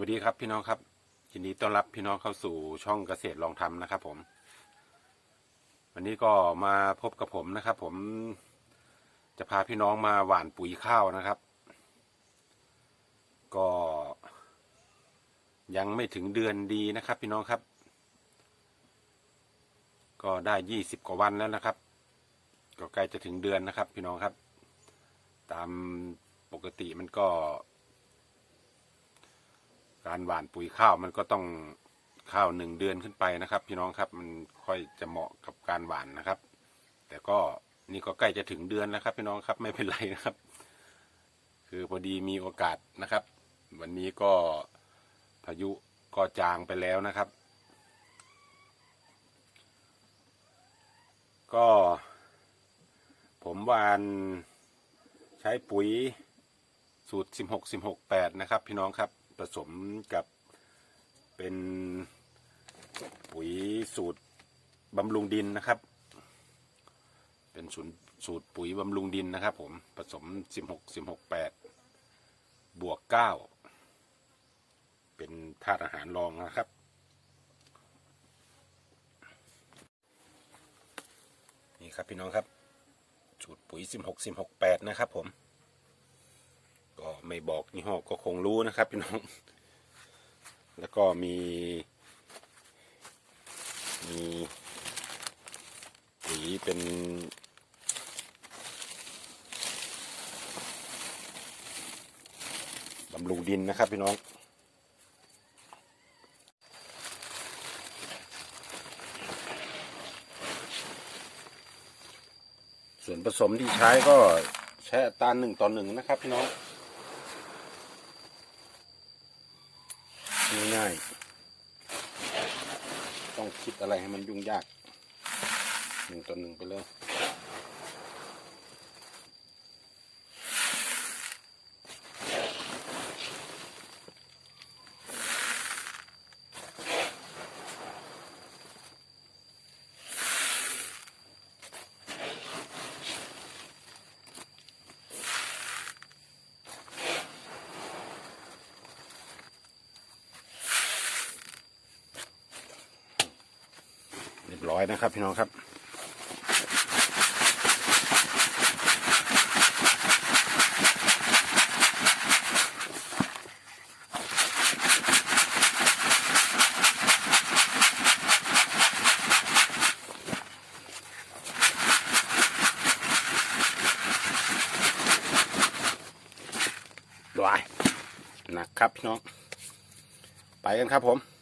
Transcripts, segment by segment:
วัสดีครับพี่น้องครับยินดีต้อนรับพี่น้องเข้าสู่ช่องเกษตรลองทำนะครับ ผม วันนี้ก็มาพบกับผมนะครับ ผมจะพาพี่น้องมาหว่านปุ๋ยข้าวนะครับ ก็ ยังไม่ถึงเดือนดีนะครับ พี่น้องครับ ก็ได้ยี่สิบกว่าวันแล้วนะครับ ก็ใกล้จะถึงเดือนนะครับ พี่น้องครับ ตามปกติมันก็ การหว่านปุ๋ยข้าวมันก็ต้องข้าวหนึ่งเดือนขึ้นไปนะครับ พี่น้องครับมันค่อยจะเหมาะกับการหว่านนะครับ แต่ก็นี่ก็ใกล้จะถึงเดือนแล้วครับ พี่น้องครับไม่เป็นไรนะครับ คือพอดีมีโอกาสนะครับ วันนี้ก็พายุก็จางไปแล้วนะครับ ก็ ผมวานใช้ปุ๋ยสูตร 16 16 8 นะครับ พี่น้องครับ ผสมกับเป็นปุ๋ยสูตรบำรุงดินนะครับ เป็นสูตรสูตรปุ๋ยบำรุงดินนะครับ ผมผสม 16 16 8 บวก 9 เป็นธาตุอาหารรองนะครับนี่ครับพี่น้องครับสูตรปุ๋ย 16 16 8 นะครับผม ไม่บอกยี่ห้อก็คงรู้นะครับพี่น้อง แล้วก็มีมีปุ๋ยเป็นบำรุงดินนะครับพี่น้องส่วนผสมที่ใช้ก็ใช้อัตราหนึ่งต่อหนึ่งนะครับพี่น้อง ง่ายๆ ต้องคิดอะไรให้มันยุ่งยากหนึ่งต่อหนึ่งไปเลย นะครับ พี่น้องครับดวยนักครับพี่น้อง ไปกันครับผม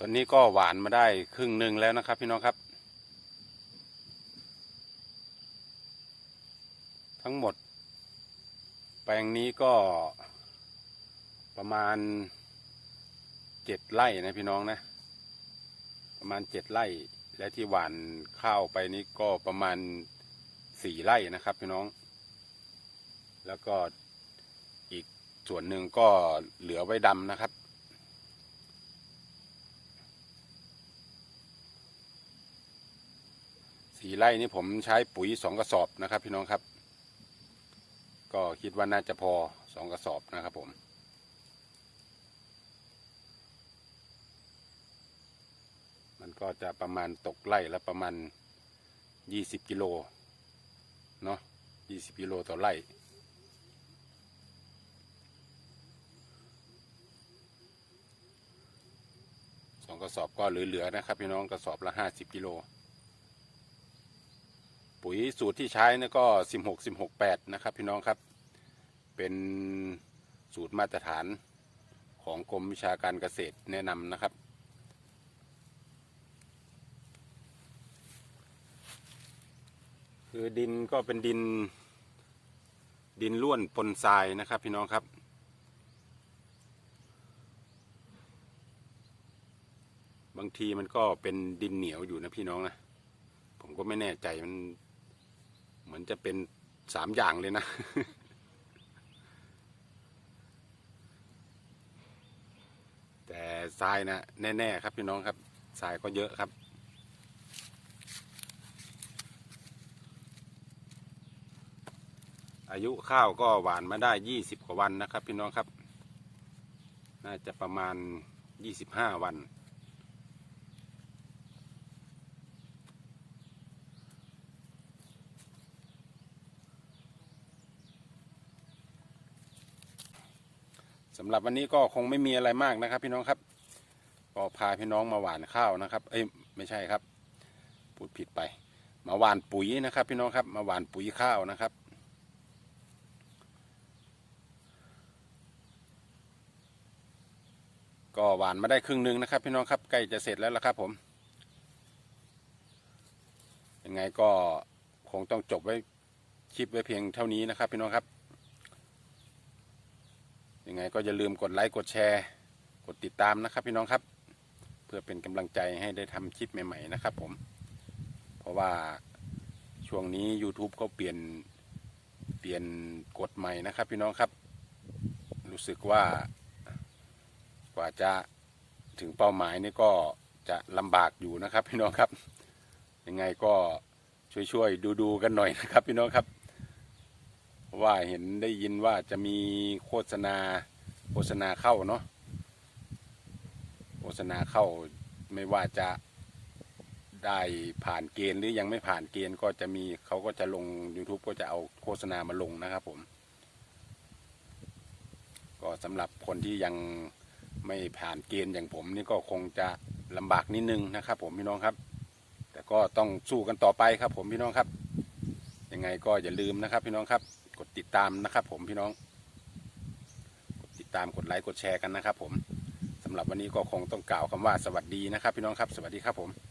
ตอนนี้ก็หวานมาได้ครึ่งหนึ่งแล้วนะครับพี่น้องครับ ทั้งหมด แปลงนี้ก็ประมาณเจ็ดไร่นะพี่น้องนะ ประมาณเจ็ดไร่ และที่หวานข้าวไปนี้ก็ประมาณสี่ไร่นะครับพี่น้อง แล้วก็อีกส่วนหนึ่งก็เหลือไว้ดำนะครับ สี่ไร่นี่ผมใช้ปุ๋ยสองกระสอบนะครับ พี่น้องครับ ก็คิดว่าน่าจะพอสองกระสอบนะครับผมมันก็จะประมาณตกไร่ละประมาณยี่สิบกิโลเนาะยี่สิบกิโลต่อไร่ สองกระสอบก็เหลือๆนะครับ พี่น้องกระสอบละห้าสิบกิโล ปุ๋ยสูตรที่ใช้นี่ก็สิบหกสิบหกแปดนะครับพี่น้องครับ เป็นสูตรมาตรฐานของกรมวิชาการเกษตรแนะนำนะครับ คือดินก็เป็นดินดินล้วนปนทรายนะครับพี่น้องครับ บางทีมันก็เป็นดินเหนียวอยู่นะพี่น้องนะ ผมก็ไม่แน่ใจมัน เหมือนจะเป็นสามอย่างเลยนะ แต่ทรายนะแน่ๆครับพี่น้องครับทรายก็เยอะครับอายุข้าวก็หวานมาได้ยี่สิบกว่าวันนะครับ พี่น้องครับ น่าจะประมาณยี่สิบห้าวัน สำหรับวันนี้ก็คงไม่มีอะไรมากนะครับ พี่น้องครับก็พาพี่น้องมาหว่านข้าวนะครับ เอ้ยไม่ใช่ครับ พูดผิดไป มาหว่านปุ๋ยนะครับ พี่น้องครับ มาหว่านปุ๋ยข้าวนะครับ ก็หวานมาได้ครึ่งหนึ่งนะครับ พี่น้องครับใกล้จะเสร็จแล้วละครับ ผมยังไงก็คงต้องจบไว้คลิปไว้เพียงเท่านี้นะครับ พี่น้องครับ ยังไงก็อย่าลืมกดไลค์กดแชร์กดติดตามนะครับพี่น้องครับ เพื่อเป็นกำลังใจให้ได้ทำคลิปใหม่ๆนะครับผม เพราะว่าช่วงนี้ YouTube ก็เปลี่ยนเปลี่ยนกฎใหม่นะครับพี่น้องครับ รู้สึกว่ากว่าจะถึงเป้าหมายนี่ก็จะลำบากอยู่นะครับพี่น้องครับ ยังไงก็ช่วยๆดูๆกันหน่อยนะครับพี่น้องครับ ว่าเห็นได้ยินว่าจะมีโฆษณาโฆษณาเข้าเนาะโฆษณาเข้าไม่ว่าจะได้ผ่านเกณฑ์หรือยังไม่ผ่านเกณฑ์ก็จะมีเขาก็จะลง YouTube ก็จะเอาโฆษณามาลงนะครับผม ก็สำหรับคนที่ยังไม่ผ่านเกณฑ์อย่างผมนี่ก็คงจะลำบากนิดนึงนะครับ ผมพี่น้องครับ แต่ก็ต้องสู้กันต่อไปครับ ผมพี่น้องครับยังไงก็อย่าลืมนะครับพี่น้องครับ ติดตามนะครับ ผมพี่น้อง กดติดตามกดไลค์กดแชร์กันนะครับ ผมสำหรับวันนี้ก็คงต้องกล่าวคำว่าสวัสดีนะครับ พี่น้องครับ สวัสดีครับผม